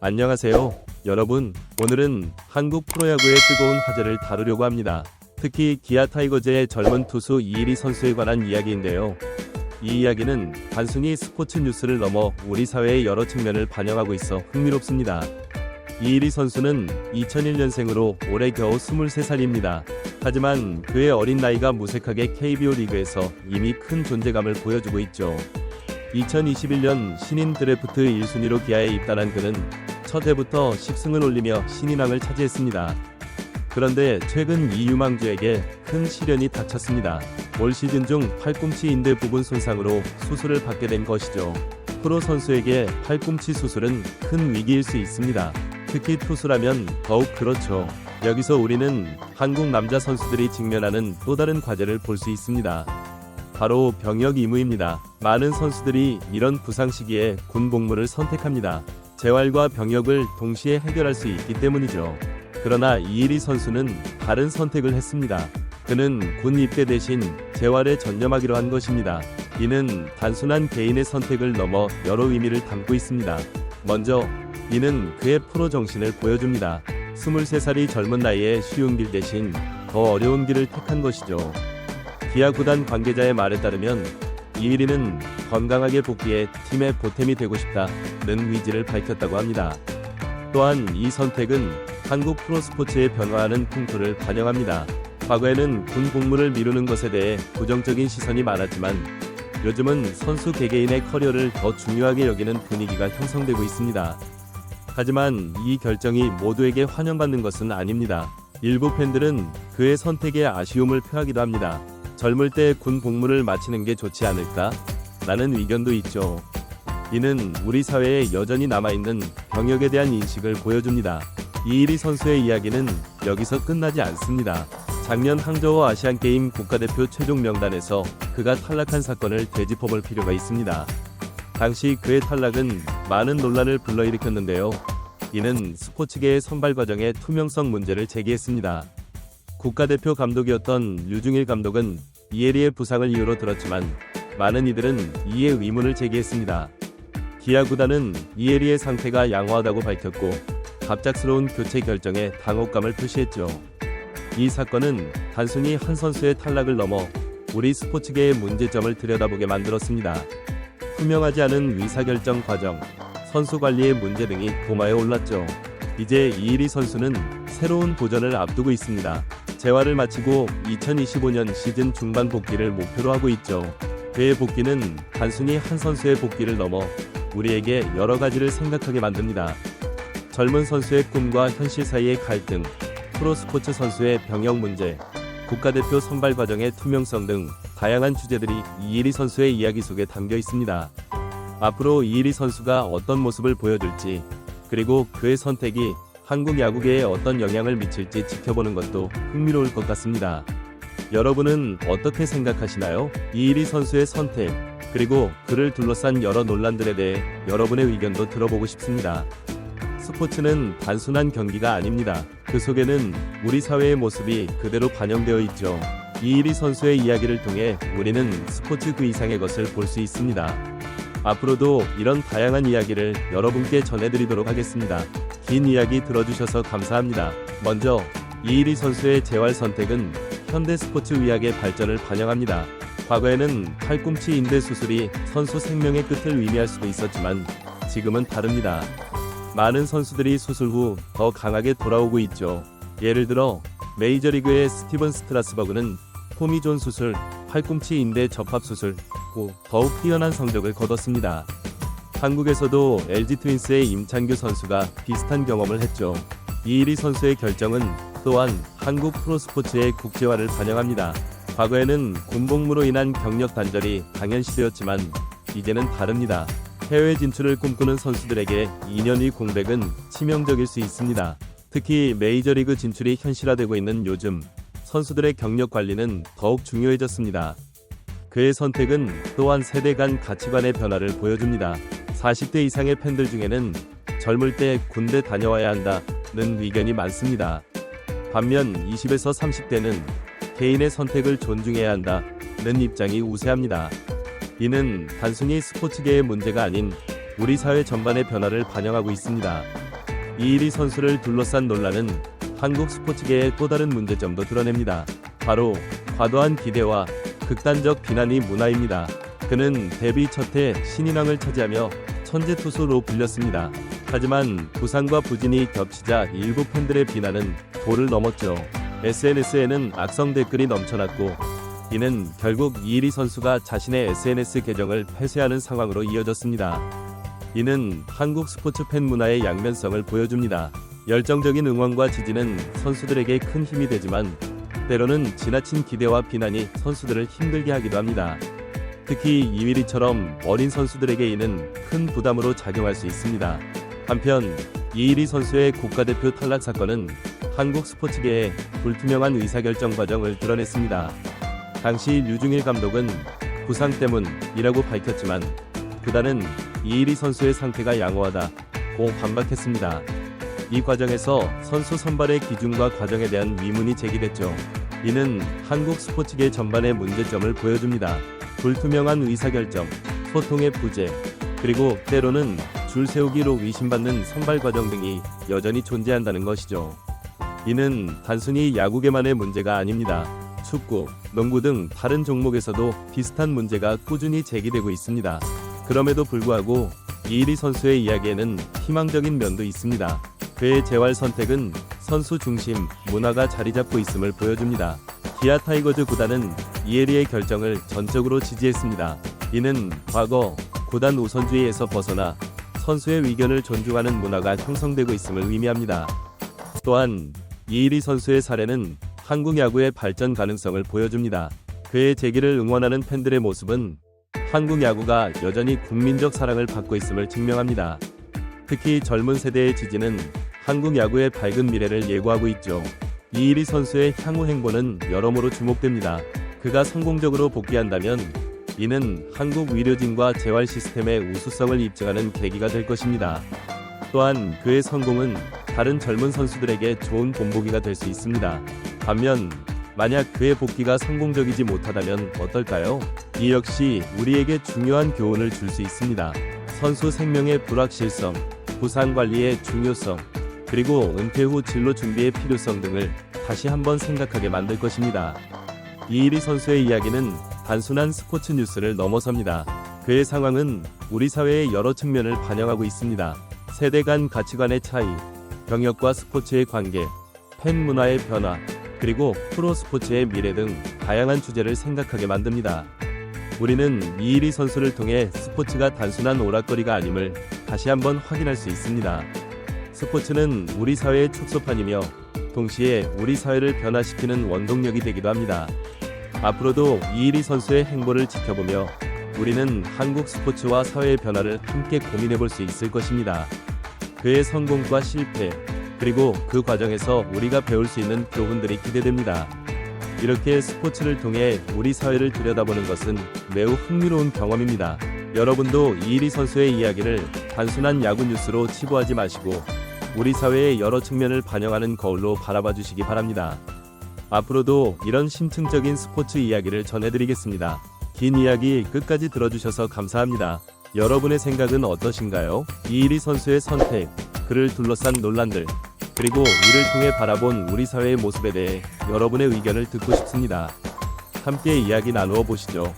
안녕하세요. 여러분, 오늘은 한국 프로야구의 뜨거운 화제를 다루려고 합니다. 특히 기아 타이거즈의 젊은 투수 이일이 선수에 관한 이야기인데요. 이 이야기는 단순히 스포츠 뉴스를 넘어 우리 사회의 여러 측면을 반영하고 있어 흥미롭습니다. 이일이 선수는 2001년생으로 올해 겨우 23살입니다. 하지만 그의 어린 나이가 무색하게 KBO 리그에서 이미 큰 존재감을 보여주고 있죠. 2021년 신인 드래프트 1순위로 기아에 입단한 그는 첫 해부터 10승을 올리며 신인왕을 차지했습니다. 그런데 최근 이 유망주에게 큰 시련이 닥쳤습니다. 올 시즌 중 팔꿈치 인대 부분 손상으로 수술을 받게 된 것이죠. 프로 선수에게 팔꿈치 수술은 큰 위기일 수 있습니다. 특히 투수라면 더욱 그렇죠. 여기서 우리는 한국 남자 선수들이 직면하는 또 다른 과제를 볼 수 있습니다. 바로 병역 의무입니다. 많은 선수들이 이런 부상 시기에 군 복무를 선택합니다. 재활과 병역을 동시에 해결할 수 있기 때문이죠. 그러나 이일이 선수는 다른 선택을 했습니다. 그는 군 입대 대신 재활에 전념하기로 한 것입니다. 이는 단순한 개인의 선택을 넘어 여러 의미를 담고 있습니다. 먼저, 이는 그의 프로 정신을 보여줍니다. 23살이 젊은 나이에 쉬운 길 대신 더 어려운 길을 택한 것이죠. 기아 구단 관계자의 말에 따르면 이일이는 건강하게 복귀해 팀의 보탬이 되고 싶다는 의지를 밝혔다고 합니다. 또한 이 선택은 한국 프로스포츠의 변화하는 풍토를 반영합니다. 과거에는 군 복무를 미루는 것에 대해 부정적인 시선이 많았지만 요즘은 선수 개개인의 커리어를 더 중요하게 여기는 분위기가 형성되고 있습니다. 하지만 이 결정이 모두에게 환영받는 것은 아닙니다. 일부 팬들은 그의 선택에 아쉬움을 표하기도 합니다. 젊을 때 군 복무를 마치는 게 좋지 않을까? 라는 의견도 있죠. 이는 우리 사회에 여전히 남아있는 병역에 대한 인식을 보여줍니다. 이일이 선수의 이야기는 여기서 끝나지 않습니다. 작년 항저우 아시안게임 국가대표 최종 명단에서 그가 탈락한 사건을 되짚어볼 필요가 있습니다. 당시 그의 탈락은 많은 논란을 불러일으켰는데요. 이는 스포츠계의 선발 과정의 투명성 문제를 제기했습니다. 국가대표 감독이었던 류중일 감독은 이에리의 부상을 이유로 들었지만 많은 이들은 이에 의문을 제기했습니다. 기아 구단은 이에리의 상태가 양호하다고 밝혔고 갑작스러운 교체 결정에 당혹감을 표시했죠. 이 사건은 단순히 한 선수의 탈락을 넘어 우리 스포츠계의 문제점을 들여다보게 만들었습니다. 투명하지 않은 의사결정 과정, 선수 관리의 문제 등이 도마에 올랐죠. 이제 이일이 선수는 새로운 도전을 앞두고 있습니다. 재활을 마치고 2025년 시즌 중반 복귀를 목표로 하고 있죠. 그의 복귀는 단순히 한 선수의 복귀를 넘어 우리에게 여러 가지를 생각하게 만듭니다. 젊은 선수의 꿈과 현실 사이의 갈등, 프로스포츠 선수의 병역 문제, 국가대표 선발 과정의 투명성 등 다양한 주제들이 이일이 선수의 이야기 속에 담겨 있습니다. 앞으로 이일이 선수가 어떤 모습을 보여줄지, 그리고 그의 선택이 한국 야구계에 어떤 영향을 미칠지 지켜보는 것도 흥미로울 것 같습니다. 여러분은 어떻게 생각하시나요? 이일이 선수의 선택, 그리고 그를 둘러싼 여러 논란들에 대해 여러분의 의견도 들어보고 싶습니다. 스포츠는 단순한 경기가 아닙니다. 그 속에는 우리 사회의 모습이 그대로 반영되어 있죠. 이일이 선수의 이야기를 통해 우리는 스포츠 그 이상의 것을 볼 수 있습니다. 앞으로도 이런 다양한 이야기를 여러분께 전해드리도록 하겠습니다. 긴 이야기 들어주셔서 감사합니다. 먼저 이일이 선수의 재활 선택은 현대 스포츠 의학의 발전을 반영합니다. 과거에는 팔꿈치 인대 수술이 선수 생명의 끝을 의미할 수도 있었지만 지금은 다릅니다. 많은 선수들이 수술 후 더 강하게 돌아오고 있죠. 예를 들어 메이저리그의 스티븐 스트라스버그는 토미존 수술, 팔꿈치 인대 접합 수술 후 더욱 뛰어난 성적을 거뒀습니다. 한국에서도 LG 트윈스의 임찬규 선수가 비슷한 경험을 했죠. 이일이 선수의 결정은 또한 한국 프로스포츠의 국제화를 반영합니다. 과거에는 군복무로 인한 경력 단절이 당연시되었지만 이제는 다릅니다. 해외 진출을 꿈꾸는 선수들에게 2년의 공백은 치명적일 수 있습니다. 특히 메이저리그 진출이 현실화되고 있는 요즘 선수들의 경력 관리는 더욱 중요해졌습니다. 그의 선택은 또한 세대 간 가치관의 변화를 보여줍니다. 40대 이상의 팬들 중에는 젊을 때 군대 다녀와야 한다는 의견이 많습니다. 반면 20에서 30대는 개인의 선택을 존중해야 한다는 입장이 우세합니다. 이는 단순히 스포츠계의 문제가 아닌 우리 사회 전반의 변화를 반영하고 있습니다. 이일이 선수를 둘러싼 논란은 한국 스포츠계의 또 다른 문제점도 드러냅니다. 바로 과도한 기대와 극단적 비난이 문화입니다. 그는 데뷔 첫 해 신인왕을 차지하며 천재 투수로 불렸습니다. 하지만 부상과 부진이 겹치자 일부 팬들의 비난은 도를 넘었죠. SNS에는 악성 댓글이 넘쳐났고 이는 결국 이일이 선수가 자신의 SNS 계정을 폐쇄하는 상황으로 이어졌습니다. 이는 한국 스포츠 팬 문화의 양면성을 보여줍니다. 열정적인 응원과 지지는 선수들에게 큰 힘이 되지만 때로는 지나친 기대와 비난이 선수들을 힘들게 하기도 합니다. 특히 이위리처럼 어린 선수들에게 이는 큰 부담으로 작용할 수 있습니다. 한편 이일이 선수의 국가대표 탈락 사건은 한국 스포츠계의 불투명한 의사결정 과정을 드러냈습니다. 당시 류중일 감독은 부상 때문이라고 밝혔지만 구단은 이일이 선수의 상태가 양호하다고 반박했습니다. 이 과정에서 선수 선발의 기준과 과정에 대한 의문이 제기됐죠. 이는 한국 스포츠계 전반의 문제점을 보여줍니다. 불투명한 의사결정, 소통의 부재, 그리고 때로는 줄 세우기로 의심받는 선발 과정 등이 여전히 존재한다는 것이죠. 이는 단순히 야구계만의 문제가 아닙니다. 축구, 농구 등 다른 종목에서도 비슷한 문제가 꾸준히 제기되고 있습니다. 그럼에도 불구하고 이일이 선수의 이야기에는 희망적인 면도 있습니다. 그의 재활 선택은 선수 중심 문화가 자리 잡고 있음을 보여줍니다. 기아 타이거즈 구단은 이에리의 결정을 전적으로 지지했습니다. 이는 과거 구단 우선주의에서 벗어나 선수의 의견을 존중하는 문화가 형성되고 있음을 의미합니다. 또한 이일이 선수의 사례는 한국 야구의 발전 가능성을 보여줍니다. 그의 재기를 응원하는 팬들의 모습은 한국 야구가 여전히 국민적 사랑을 받고 있음을 증명합니다. 특히 젊은 세대의 지지는 한국 야구의 밝은 미래를 예고하고 있죠. 이일이 선수의 향후 행보는 여러모로 주목됩니다. 그가 성공적으로 복귀한다면 이는 한국 의료진과 재활 시스템의 우수성을 입증하는 계기가 될 것입니다. 또한 그의 성공은 다른 젊은 선수들에게 좋은 본보기가 될 수 있습니다. 반면 만약 그의 복귀가 성공적이지 못하다면 어떨까요? 이 역시 우리에게 중요한 교훈을 줄 수 있습니다. 선수 생명의 불확실성, 부상 관리의 중요성, 그리고 은퇴 후 진로 준비의 필요성 등을 다시 한번 생각하게 만들 것입니다. 이일이 선수의 이야기는 단순한 스포츠 뉴스를 넘어섭니다. 그의 상황은 우리 사회의 여러 측면을 반영하고 있습니다. 세대 간 가치관의 차이, 병역과 스포츠의 관계, 팬 문화의 변화, 그리고 프로 스포츠의 미래 등 다양한 주제를 생각하게 만듭니다. 우리는 이일이 선수를 통해 스포츠가 단순한 오락거리가 아님을 다시 한번 확인할 수 있습니다. 스포츠는 우리 사회의 촉소판이며 동시에 우리 사회를 변화시키는 원동력이 되기도 합니다. 앞으로도 이일이 선수의 행보를 지켜보며 우리는 한국 스포츠와 사회의 변화를 함께 고민해 볼 수 있을 것입니다. 그의 성공과 실패, 그리고 그 과정에서 우리가 배울 수 있는 교훈들이 기대됩니다. 이렇게 스포츠를 통해 우리 사회를 들여다보는 것은 매우 흥미로운 경험입니다. 여러분도 이일이 선수의 이야기를 단순한 야구 뉴스로 치부하지 마시고 우리 사회의 여러 측면을 반영하는 거울로 바라봐 주시기 바랍니다. 앞으로도 이런 심층적인 스포츠 이야기를 전해드리겠습니다. 긴 이야기 끝까지 들어주셔서 감사합니다. 여러분의 생각은 어떠신가요? 이일이 선수의 선택, 그를 둘러싼 논란들, 그리고 이를 통해 바라본 우리 사회의 모습에 대해 여러분의 의견을 듣고 싶습니다. 함께 이야기 나누어 보시죠.